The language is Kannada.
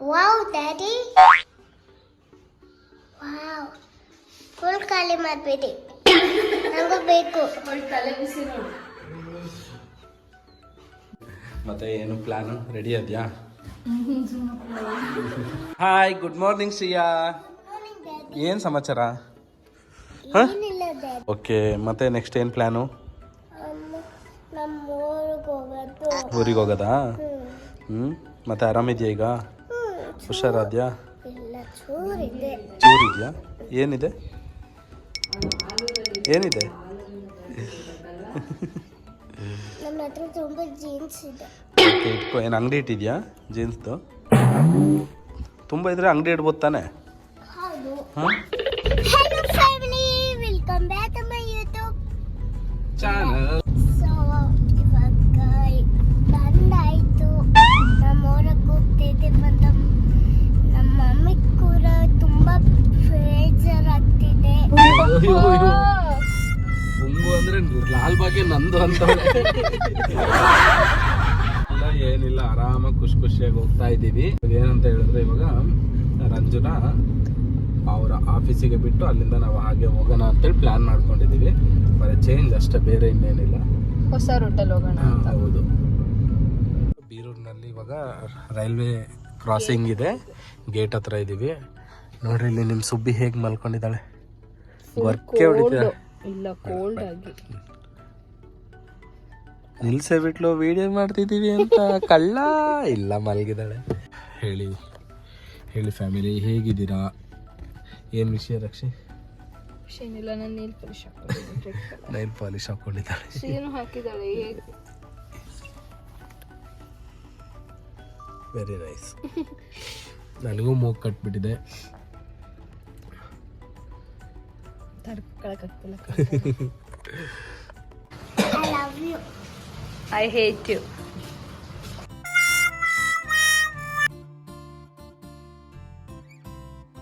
ವಾವ್ ಡ್ಯಾಡಿ ವಾವ್ ಫುಲ್ ಖಾಲಿ ಮಾಡಬೇಡಿ ನನಗೂ ಬೇಕು. ಮತ್ತೆ ಏನು ಪ್ಲಾನ್ ರೆಡಿ ಅದ್ಯಾ? ಹಾಯ್ ಗುಡ್ ಮಾರ್ನಿಂಗ್ ಶ್ರೀಯಾ ಏನು ಸಮಾಚಾರ? ಏನಿಲ್ಲ ಡ್ಯಾಡಿ ಓಕೆ ಮತ್ತೆ ನೆಕ್ಸ್ಟ್ ಏನು ಪ್ಲಾನು ನಮ್ಮ ಊರಿಗೆ ಹೋಗೋದು. ಊರಿಗೆ ಹೋಗೋದಾ? ಹ್ಮ್. ಹ್ಞೂ ಮತ್ತೆ ಆರಾಮಿದ್ಯಾ ಈಗ? ಹುಷಾರಾದ್ಯಾ? ಇಲ್ಲ ಚೂರಿದೆ. ಚೂರಿದ್ಯಾ? ಏನಿದೆ? ಏನಿದೆ? ನನ್ನ ಹತ್ರ ತುಂಬ ಜೀನ್ಸ್ ಇದೆ. ಓಕೆ ಇಟ್ಕೋ. ಏನು ಅಂಗಡಿ ಇಟ್ಟಿದ್ಯಾ ಜೀನ್ಸ್ದು ತುಂಬ ಇದ್ರೆ ಅಂಗಡಿ ಇಡ್ಬೋದು ತಾನೆ? ಹೌದು. ಹಾಂ? ಮುಂಗು ಅಂದ್ರೆ ಲಾಲ್ ಬಾಗೆ ನಂದು ಅಂತ ಇಲ್ಲ ಏನಿಲ್ಲ ಆರಾಮಾಗಿ ಖುಷಿ ಖುಷಿಯಾಗಿ ಹೋಗ್ತಾ ಇದ್ದೀವಿ. ಏನಂತ ಹೇಳಿದ್ರೆ ಇವಾಗ ರಂಜುನ ಅವರ ಆಫೀಸಿಗೆ ಬಿಟ್ಟು ಅಲ್ಲಿಂದ ನಾವು ಹಾಗೆ ಹೋಗೋಣ ಅಂತೇಳಿ ಪ್ಲಾನ್ ಮಾಡ್ಕೊಂಡಿದ್ದೀವಿ. ಬರೀ ಚೇಂಜ್ ಅಷ್ಟೇ ಬೇರೆ ಇನ್ನೇನಿಲ್ಲ. ಹೊಸ ರೂಟಲ್ಲಿ ಹೋಗೋಣ ಅಂತ. ಹೌದು. ಬೀರೂರಿನಲ್ಲಿ ಇವಾಗ ರೈಲ್ವೆ ಕ್ರಾಸಿಂಗ್ ಇದೆ. ಗೇಟ್ ಹತ್ರ ಇದ್ದೀವಿ ನೋಡ್ರಿ ಇಲ್ಲಿ ನಿಮ್ಮ ಸುಬ್ಬಿ ಹೇಗೆ ಮಲ್ಕೊಂಡಿದ್ದಾಳೆ. ವರ್ಕೆ ಹೊಡಿತಿದ್ದಾಳೆ ಇಲ್ಲ ಕೋಲ್ಡ್ ಆಗಿ. ನಿಲ್ಸೆ ಬಿಟ್ಲು ವಿಡಿಯೋ ಮಾಡ್ತಿದ್ದೀವಿ ಅಂತ. ಕಳ್ಳ? ಇಲ್ಲ ಮಲಗಿದಾಳೆ ಹೇಳಿ ಹೇಳಿ ಫ್ಯಾಮಿಲಿ ಹೇಗಿದ್ದೀರಾ? ಏನು ವಿಷಯ ರಕ್ಷೆ? ಏನಿಲ್ಲ ನಾನು ನೈಲ್ ಪಾಲಿಶ್ ನೈಲ್ ಪಾಲಿಶ್ ಹಾಕೊಂಡಿದ್ದಾಳೆ. ಏನು ಹಾಕಿದಾಳೆ ವೆರಿ ನೈಸ್ ನನಗೂ ಮೂಗ್ ಕಟ್ಬಿಟ್ಟಿದೆ. തടുക്കളൊക്കെ ഐ ഹേറ്റ് യു